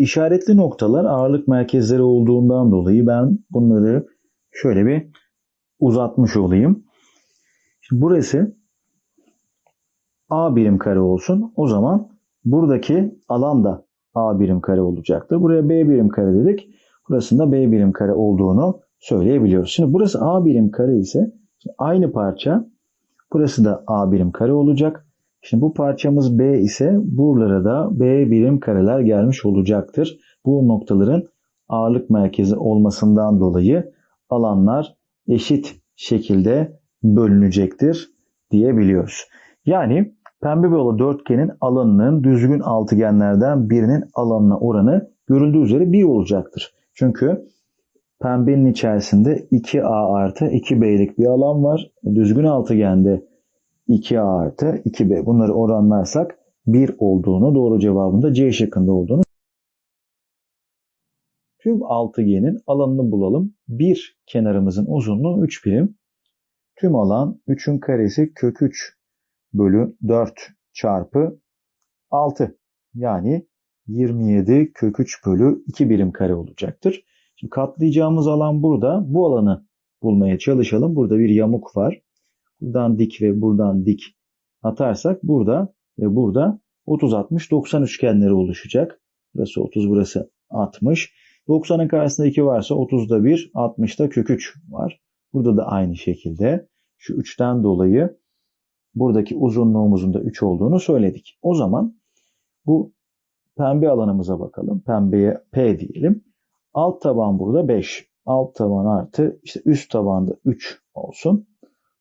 işaretli noktalar ağırlık merkezleri olduğundan dolayı ben bunları şöyle bir uzatmış olayım. Şimdi burası A birim kare olsun. O zaman buradaki alan da A birim kare olacaktır. Buraya B birim kare dedik. Burasında B birim kare olduğunu söyleyebiliyoruz. Şimdi burası A birim kare ise aynı parça burası da A birim kare olacak. Şimdi bu parçamız B ise buralara da B birim kareler gelmiş olacaktır. Bu noktaların ağırlık merkezi olmasından dolayı alanlar eşit şekilde bölünecektir diyebiliyoruz. Yani pembe boyalı dörtgenin alanının düzgün altıgenlerden birinin alanına oranı görüldüğü üzere 1 olacaktır. Çünkü pembenin içerisinde 2A artı 2B'lik bir alan var. Düzgün altıgende 2A artı 2B. Bunları oranlarsak 1 olduğunu, doğru cevabında C şıkkında olduğunu Tüm altıgenin alanını bulalım. Bir kenarımızın uzunluğu 3 birim. Tüm alan 3'ün karesi kök 3 bölü 4 çarpı 6. Yani 27 kök 3 bölü 2 birim kare olacaktır. Şimdi katlayacağımız alan burada. Bu alanı bulmaya çalışalım. Burada bir yamuk var. Buradan dik ve buradan dik atarsak burada ve burada 30 60 90 üçgenleri oluşacak. Burası 30 burası 60. 90'ın karşısında 2 varsa 30'da 1 60'da kök 3 var. Burada da aynı şekilde şu 3'ten dolayı buradaki uzunluğumuzun da 3 olduğunu söyledik. O zaman bu pembe alanımıza bakalım. Pembeye P diyelim. Alt taban burada 5. Alt taban artı işte üst tabanda 3 olsun.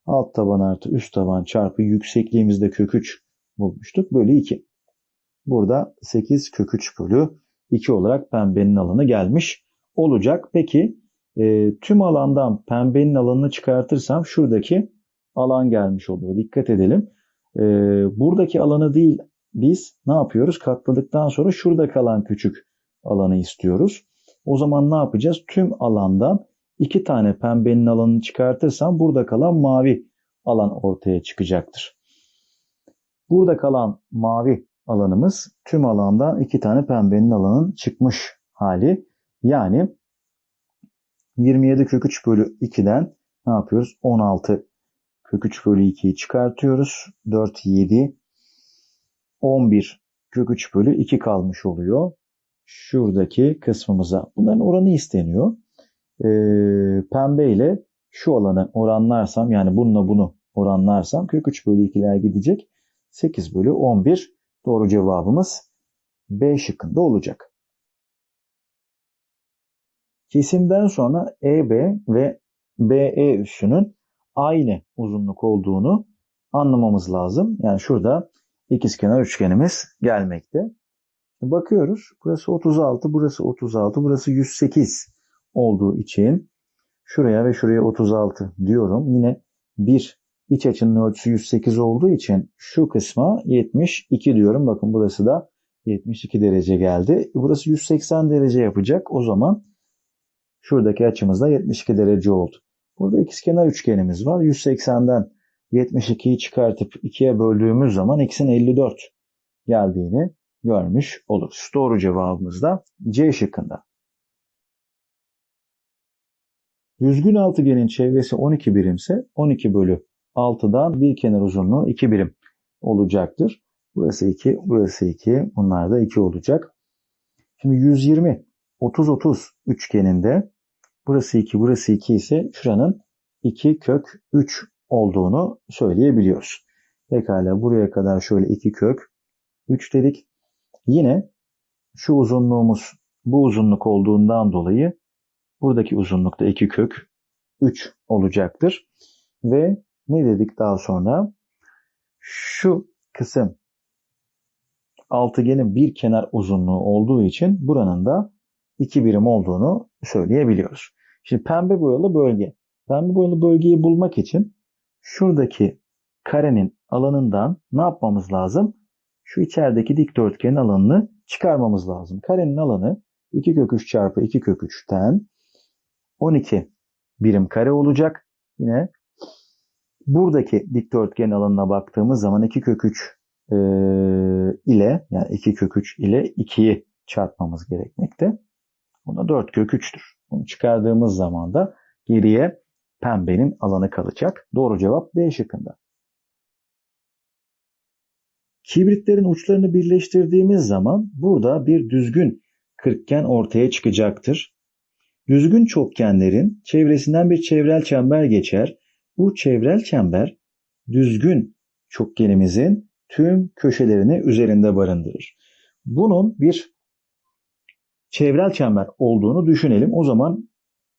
Alt taban artı üst taban çarpı yüksekliğimizde kök 3 bulmuştuk. Bölü 2. Burada 8 kök 3 bölü 2 olarak pembenin alanı gelmiş olacak. Peki e, tüm alandan pembenin alanını çıkartırsam şuradaki alan gelmiş oluyor. Dikkat edelim. E, buradaki alanı değil biz ne yapıyoruz? Katladıktan sonra şurada kalan küçük alanı istiyoruz. O zaman ne yapacağız? Tüm alandan iki tane pembenin alanını çıkartırsam burada kalan mavi alan ortaya çıkacaktır. Burada kalan mavi alanımız tüm alandan iki tane pembenin alanın çıkmış hali. Yani 27 kök 3 bölü 2'den ne yapıyoruz? 16 kök 3 bölü 2'yi çıkartıyoruz. 4, 7, 11 kök 3 bölü 2 kalmış oluyor. Şuradaki kısmımıza. Bunların oranı isteniyor. Ee, pembe ile şu alanı oranlarsam yani bununla bunu oranlarsam kök 3 bölü 2'ler gidecek. 8 bölü 11 doğru cevabımız B şıkkında olacak. Kesimden sonra EB ve BE üssünün aynı uzunluk olduğunu anlamamız lazım. Yani şurada ikizkenar üçgenimiz gelmekte. Bakıyoruz. Burası 36, burası 36, burası 108 olduğu için şuraya ve şuraya 36 diyorum. Yine bir iç açının ölçüsü 108 olduğu için şu kısma 72 diyorum. Bakın burası da 72 derece geldi. Burası 180 derece yapacak. O zaman şuradaki açımız da 72 derece oldu. Burada ikizkenar üçgenimiz var. 180'den 72'yi çıkartıp 2'ye böldüğümüz zaman x'in 54 geldiğini görmüş oluruz. Doğru cevabımız da C şıkkında. Düzgün altıgenin çevresi 12 birimse 12 bölü 6'dan bir kenar uzunluğu 2 birim olacaktır. Burası 2, burası 2, bunlar da 2 olacak. Şimdi 120, 30, 30 üçgeninde burası 2, burası 2 ise şuranın 2 kök 3 olduğunu söyleyebiliyoruz. Pekala buraya kadar şöyle 2 kök 3 dedik. Yine şu uzunluğumuz bu uzunluk olduğundan dolayı buradaki uzunlukta 2 kök 3 olacaktır. Ve ne dedik daha sonra? Şu kısım altıgenin bir kenar uzunluğu olduğu için buranın da 2 birim olduğunu söyleyebiliyoruz. Şimdi pembe boyalı bölge. Pembe boyalı bölgeyi bulmak için şuradaki karenin alanından ne yapmamız lazım? Şu içerideki dikdörtgenin alanını çıkarmamız lazım. Karenin alanı 2 kök 3 çarpı 2 kök 3'ten 12 birim kare olacak. Yine buradaki dikdörtgen alanına baktığımız zaman 2 kök 3 e, ile yani 2 kök 3 ile 2'yi çarpmamız gerekmekte. Buna 4 kök 3'tür. Bunu çıkardığımız zaman da geriye pembenin alanı kalacak. Doğru cevap D şıkkında. Kibritlerin uçlarını birleştirdiğimiz zaman burada bir düzgün kırkgen ortaya çıkacaktır. Düzgün çokgenlerin çevresinden bir çevrel çember geçer. Bu çevrel çember düzgün çokgenimizin tüm köşelerini üzerinde barındırır. Bunun bir çevrel çember olduğunu düşünelim. O zaman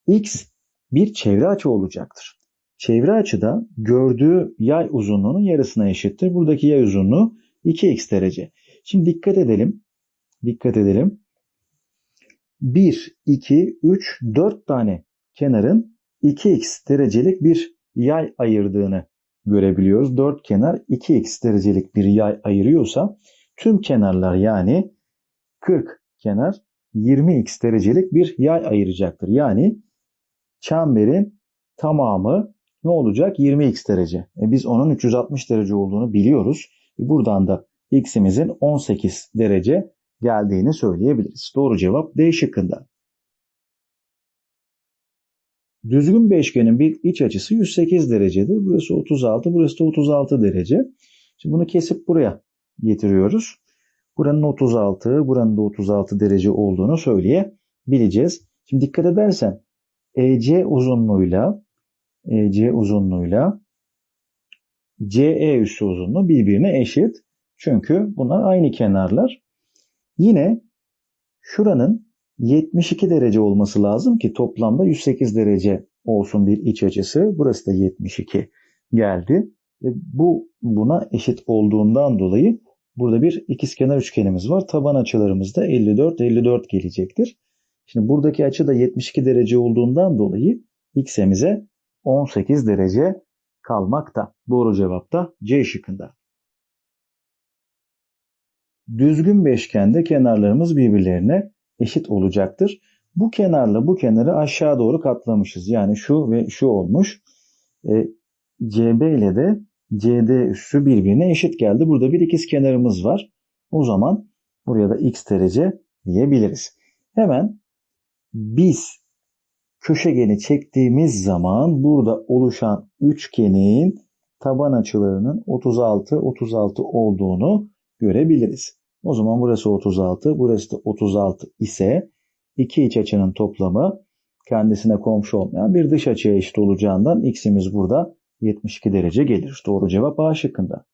x bir çevre açı olacaktır. Çevre açıda gördüğü yay uzunluğunun yarısına eşittir. Buradaki yay uzunluğu 2x derece. Şimdi dikkat edelim. Dikkat edelim. 1, 2, 3, 4 tane kenarın 2x derecelik bir yay ayırdığını görebiliyoruz. 4 kenar 2x derecelik bir yay ayırıyorsa tüm kenarlar yani 40 kenar 20x derecelik bir yay ayıracaktır. Yani çemberin tamamı ne olacak? 20x derece. E biz onun 360 derece olduğunu biliyoruz. E buradan da x'imizin 18 derece geldiğini söyleyebiliriz. Doğru cevap D şıkkında. Düzgün beşgenin bir iç açısı 108 derecedir. Burası 36, burası da 36 derece. Şimdi bunu kesip buraya getiriyoruz. Buranın 36, buranın da 36 derece olduğunu söyleyebileceğiz. Şimdi dikkat edersen EC uzunluğuyla EC uzunluğuyla CE üssü uzunluğu birbirine eşit. Çünkü bunlar aynı kenarlar. Yine şuranın 72 derece olması lazım ki toplamda 108 derece olsun bir iç açısı. Burası da 72 geldi. E bu buna eşit olduğundan dolayı burada bir ikizkenar üçgenimiz var. Taban açılarımız da 54 54 gelecektir. Şimdi buradaki açı da 72 derece olduğundan dolayı x'imize 18 derece kalmakta. Doğru cevap da C şıkkında. Düzgün beşgende kenarlarımız birbirlerine eşit olacaktır. Bu kenarla bu kenarı aşağı doğru katlamışız. Yani şu ve şu olmuş. E, CB ile de CD üssü birbirine eşit geldi. Burada bir ikiz kenarımız var. O zaman buraya da x derece diyebiliriz. Hemen biz köşegeni çektiğimiz zaman burada oluşan üçgenin taban açılarının 36 36 olduğunu görebiliriz. O zaman burası 36, burası da 36 ise iki iç açının toplamı kendisine komşu olmayan bir dış açıya eşit olacağından x'imiz burada 72 derece gelir. Doğru cevap A şıkkında.